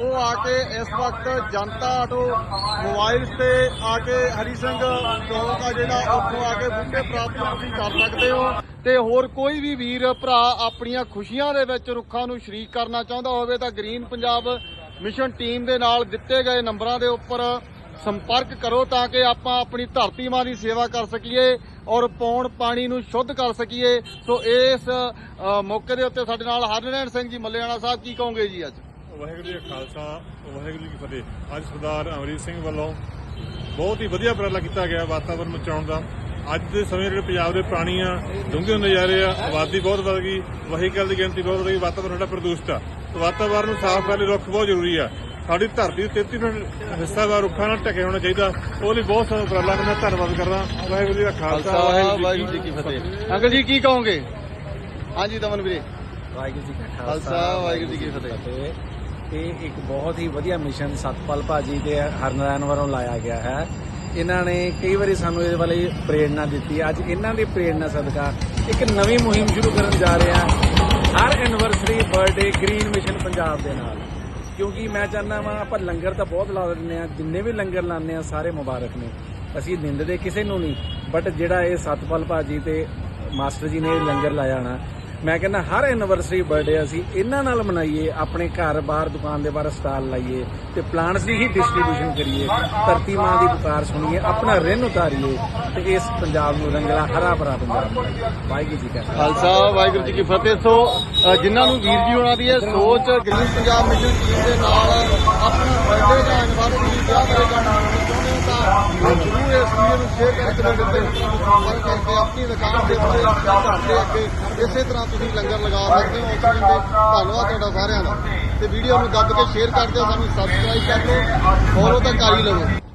ਉਹ ਆ ਕੇ ਇਸ ਵਕਤ ਜਨਤਾ ਆਟੋ ਮੋਬਾਈਲਸ ਤੇ ਆ ਕੇ ਹਰੀ ਸਿੰਘ ਚੌਕ ਆ ਜਿਹੜਾ, ਉੱਥੋਂ ਆ ਕੇ ਬੂਟੇ ਪ੍ਰਾਪਤ ਤੁਸੀਂ ਕਰ ਸਕਦੇ ਹੋ। ਤੇ ਹੋਰ ਕੋਈ ਵੀ ਵੀਰ, ਭਰਾ ਆਪਣੀਆਂ ਖੁਸ਼ੀਆਂ ਦੇ ਵਿੱਚ ਰੁੱਖਾਂ ਨੂੰ ਸ਼ਰੀਕ ਕਰਨਾ ਚਾਹੁੰਦਾ ਹੋਵੇ ਤਾਂ ਗ੍ਰੀਨ ਪੰਜਾਬ ਮਿਸ਼ਨ ਟੀਮ ਦੇ ਨਾਲ ਦਿੱਤੇ ਗਏ ਨੰਬਰਾਂ ਦੇ ਉੱਪਰ ਸੰਪਰਕ ਕਰੋ ਤਾਂ ਕਿ ਆਪਾਂ ਆਪਣੀ ਧਰਤੀ ਮਾਂ ਦੀ ਸੇਵਾ ਕਰ ਸਕੀਏ ਔਰ ਪੌਣ ਪਾਣੀ ਨੂੰ ਸ਼ੁੱਧ ਕਰ ਸਕੀਏ। ਸੋ ਇਸ ਮੌਕੇ ਦੇ ਉੱਤੇ ਸਾਡੇ ਨਾਲ ਹਰਨੈਣ ਸਿੰਘ ਜੀ, ਮੱਲਿਆਣਾ ਸਾਹਿਬ, ਕੀ ਕਹੋਗੇ ਜੀ ਅੱਜ? ਵਾਹਿਗੁਰੂ ਜੀ ਕਾ ਖਾਲਸਾ ਵਾਹਿਗੁਰੂ ਜੀ ਕੀ ਫਤਿਹ। ਅੱਜ ਸਰਦਾਰ ਅਮਰੀਤ ਸਿੰਘ ਵੱਲੋਂ ਬਹੁਤ ਹੀ ਵਧੀਆ ਉਪਰਾਲਾ ਕੀਤਾ ਗਿਆ ਵਾਤਾਵਰਣ ਬਚਾਉਣ ਦਾ। ਅੱਜ ਦੇ ਸਮੇਂ ਜਿਹੜੇ ਪੰਜਾਬ ਦੇ ਪਾਣੀ ਆ ਡੂੰਘੇ ਹੁੰਦੇ ਜਾ ਰਹੇ ਆ ਆਬਾਦੀ ਬਹੁਤ ਵੱਧ ਗਈ ਵਹੀਕਲ ਦੀ ਗਿਣਤੀ ਬਹੁਤ ਵੱਧ ਗਈ ਵਾਤਾਵਰਣ ਸਾਡਾ ਪ੍ਰਦੂਸ਼ਿਤ ਆ। ਤੇ ਵਾਤਾਵਰਣ ਨੂੰ ਸਾਫ਼ ਕਰਨ ਲਈ ਰੁੱਖ ਬਹੁਤ ਜ਼ਰੂਰੀ ਆ। ਸਾਡੀ ਧਰਤੀ ਦੇ 33 ਹਿੱਸਾ ਵਾ ਰੁੱਖਾਂ ਨਾਲ ਢਕੇ ਹੋਣਾ ਚਾਹੀਦਾ। ਉਹ ਲਈ ਬਹੁਤ ਸਾਰਾ ਉਪਰਾਲਾ ਮੈਂ ਧੰਨਵਾਦ ਕਰਦਾ। ਵਾਹਿਗੁਰੂ ਜੀ ਕਾ ਖਾਲਸਾ ਵਾਹਿਗੁਰੂ ਜੀ ਕੀ ਫਤਿਹ। ਅੰਕਲ ਜੀ ਕੀ ਕਹੋਗੇ? ਹਾਂਜੀ ਦਮਨ ਵੀਰੇ ਵਾਹਿਗੁਰੂ ਜੀ ਕਾ ਖਾਲਸਾ, ਵਾਹਿਗੁਰੂ ਜੀ ਕੀ ਫਤਿਹ। ਇਹ ਇੱਕ ਬਹੁਤ ਹੀ ਵਧੀਆ ਮਿਸ਼ਨ ਸਤਪਾਲ ਭਾਜੀ ਤੇ ਹਰਨਾਰਾਇਣ ਵੱਲੋਂ ਲਾਇਆ ਗਿਆ ਹੈ। ਇਹਨਾਂ ਨੇ ਕਈ ਵਾਰੀ ਸਾਨੂੰ ਇਹਦੇ ਬਾਰੇ ਪ੍ਰੇਰਣਾ ਦਿੱਤੀ। ਅੱਜ ਇਹਨਾਂ ਦੀ ਪ੍ਰੇਰਣਾ ਸਦਕਾ ਇੱਕ ਨਵੀਂ ਮੁਹਿੰਮ ਸ਼ੁਰੂ ਕਰਨ ਜਾ ਰਹੇ ਹਾਂ। ਹਰ anniversary birthday green mission Punjab ਦੇ ਨਾਲ। ਕਿਉਂਕਿ ਮੈਂ ਚਾਹੁੰਦਾ ਵਾਂ, ਆਪਾਂ ਲੰਗਰ ਤਾਂ ਬਹੁਤ ਲਾ ਦਿੰਦੇ ਆ ਜਿੰਨੇ ਵੀ ਲੰਗਰ ਲਾਉਂਦੇ ਆ ਸਾਰੇ ਮੁਬਾਰਕ ਨੇ। ਅਸੀਂ ਨਿੰਦਦੇ ਕਿਸੇ ਨੂੰ ਨਹੀਂ ਬਟ ਜਿਹੜਾ ਇਹ ਸਤਪਾਲ ਭਾਜੀ ਤੇ ਮਾਸਟਰ ਜੀ ਨੇ ਇਹ ਲੰਗਰ ਲਾਇਆ ਨਾ ਮੈਂ ਕਹਿੰਦਾ ਹਰ ਐਨਵਰਸਰੀ ਬਰਥਡੇ ਅਸੀਂ ਇਹਨਾਂ ਨਾਲ ਮਨਾਈਏ ਆਪਣੇ ਘਰ ਬਾਹਰ ਦੁਕਾਨ ਦੇ ਬਾਹਰ ਸਟਾਲ ਲਾਈਏ ਤੇ ਪਲਾਂਟਸ ਦੀ ਹੀ ਡਿਸਟ੍ਰੀਬਿਊਸ਼ਨ ਕਰੀਏ ਧਰਤੀ ਮਾਂ ਦੀ ਪੁਕਾਰ ਸੁਣੀਏ ਆਪਣਾ ਰਿਣ ਉਤਾਰੀਏ ਤੇ ਇਸ ਪੰਜਾਬ ਨੂੰ ਰੰਗਲਾ ਹਰਾ ਭਰਾ ਪੰਜਾਬ ਵਾਹਿਗੁਰੂ ਜੀ ਕਾ ਖਾਲਸਾ। ਵਾਹਿਗੁਰੂ ਜੀ ਕੀ ਫਤਿਹ। ਸੋ ਅ, ਜਿਨ੍ਹਾਂ ਨੂੰ ਵੀਰ ਜੀ ਹੋਣਾ ਦੀ ਇਹ ਸੋਚ ਗ੍ਰੀਨ ਪੰਜਾਬ ਮਿਸ਼ਨ ਟੀਮ ਦੇ ਨਾਲ ਆਪਣਾ ਬਰਥਡੇ ਦਾ ਐਨਵਰਸਰੀ ਵਿਆਹ ਬਾਰੇ ਜ਼ਰੂਰ ਇਸ ਵੀਡੀਓ ਨੂੰ ਸ਼ੇਅਰ ਕਰਕੇ ਮੇਰੇ ਉੱਤੇ ਸੰਪਰਕ ਕਰਕੇ ਆਪਣੀ ਦੁਕਾਨ ਦੇ ਉੱਤੇ ਘਰ ਦੇ ਅੱਗੇ ਇਸੇ ਤਰ੍ਹਾਂ ਤੁਸੀਂ ਲੰਗਰ ਲਗਾ ਸਕਦੇ ਹੋ ਉਸ ਟਾਈਮ ਧੰਨਵਾਦ ਤੁਹਾਡਾ ਸਾਰਿਆਂ ਦਾ ਤੇ ਵੀਡੀਓ ਨੂੰ ਦੱਬ ਕੇ ਸ਼ੇਅਰ ਕਰ ਦਿਓ ਸਾਨੂੰ ਸਬਸਕ੍ਰਾਈਬ ਕਰ ਲਓ ਫੋਲੋ ਤਾਂ ਕਰ ਹੀ ਲਵੋ।